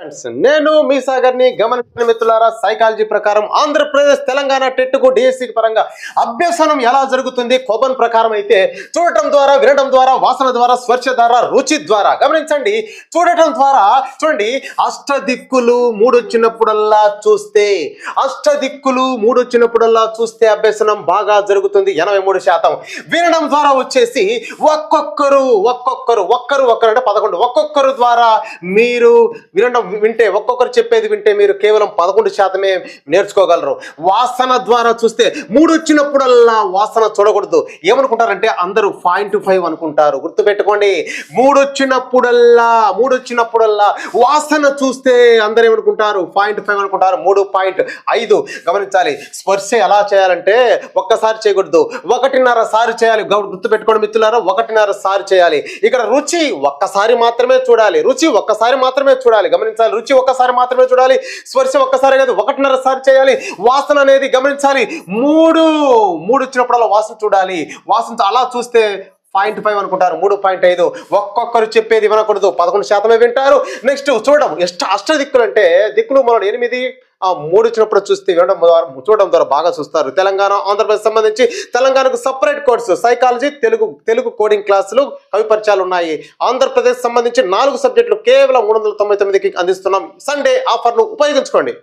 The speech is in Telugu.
ఫ్రెండ్స్, నేను మీ సాగర్ని గమనించిన మిత్రులారా సైకాలజీ ప్రకారం ఆంధ్రప్రదేశ్ తెలంగాణ టెట్కు డిఎస్సి పరంగా అభ్యసనం ఎలా జరుగుతుంది కోపన్ ప్రకారం అయితే చూడటం ద్వారా వినడం ద్వారా వాసన ద్వారా స్పర్శ ద్వారా రుచి ద్వారా గమనించండి. చూడటం ద్వారా చూడండి అష్ట దిక్కులు మూడొచ్చినప్పుడల్లా చూస్తే అష్ట దిక్కులు మూడొచ్చినప్పుడల్లా చూస్తే అభ్యసనం బాగా జరుగుతుంది ఎనభై మూడు శాతం. వినడం ద్వారా వచ్చేసి ఒక్కొక్కరు ఒక్కొక్కరు ఒక్కరు ఒక్కరు అంటే పదకొండు ఒక్కొక్కరు ద్వారా మీరు వినడం వింటే ఒక్కొక్కరు చెప్పేది వింటే మీరు కేవలం పదకొండు శాతమే నేర్చుకోగలరు. వాసన ద్వారా చూస్తే మూడు వచ్చినప్పుడల్లా వాసన చూడకూడదు. ఏమనుకుంటారంటే అందరూ పాయింట్ ఫైవ్ అనుకుంటారు. గుర్తుపెట్టుకోండి. మూడు వచ్చినప్పుడల్లా మూడు వచ్చినప్పుడల్లా వాసన చూస్తే అందరూ ఏమనుకుంటారు? పాయింట్ ఫైవ్ అనుకుంటారు. మూడు పాయింట్ ఐదు. గమనించాలి. స్పర్శ ఎలా చేయాలంటే ఒక్కసారి చేయకూడదు. ఒకటిన్నర సారి చేయాలి. గుర్తుపెట్టుకోండి మిత్రులారా ఒకటిన్నర సారి చేయాలి. ఇక్కడ రుచి ఒక్కసారి మాత్రమే చూడాలి. రుచి ఒక్కసారి మాత్రమే చూడాలి. గమనించాలి. రుచి ఒక్కసారి మాత్రమే చూడాలి. స్పర్శ ఒక్కసారి కాదు ఒకటిన్నర సారి చేయాలి. వాసన అనేది గమనించాలి. మూడు మూడు వచ్చినప్పుడల్లా వాసన చూడాలి. వాసన అలా చూస్తే పాయింట్ ఫైవ్ అనుకుంటారు. మూడు పాయింట్ ఐదు. ఒక్కొక్కరు చెప్పేది వినకూడదు. పదకొండు శాతమే వింటారు. నెక్స్ట్ చూడడం ఎస్ట్ అష్ట దిక్కులు అంటే దిక్కులు మనం ఎనిమిది ఆ మూడు వచ్చినప్పుడు చూస్తే వినడం ద్వారా చూడడం ద్వారా బాగా చూస్తారు. తెలంగాణ ఆంధ్రప్రదేశ్ సంబంధించి తెలంగాణకు separate course psychology Telugu Telugu coding క్లాసులు కవిపరిచయాలు ఉన్నాయి. ఆంధ్రప్రదేశ్ సంబంధించి నాలుగు సబ్జెక్టులు కేవలం మూడు వందల తొంభై తొమ్మిదికి అందిస్తున్నాం. సండే ఆఫర్ను ఉపయోగించుకోండి.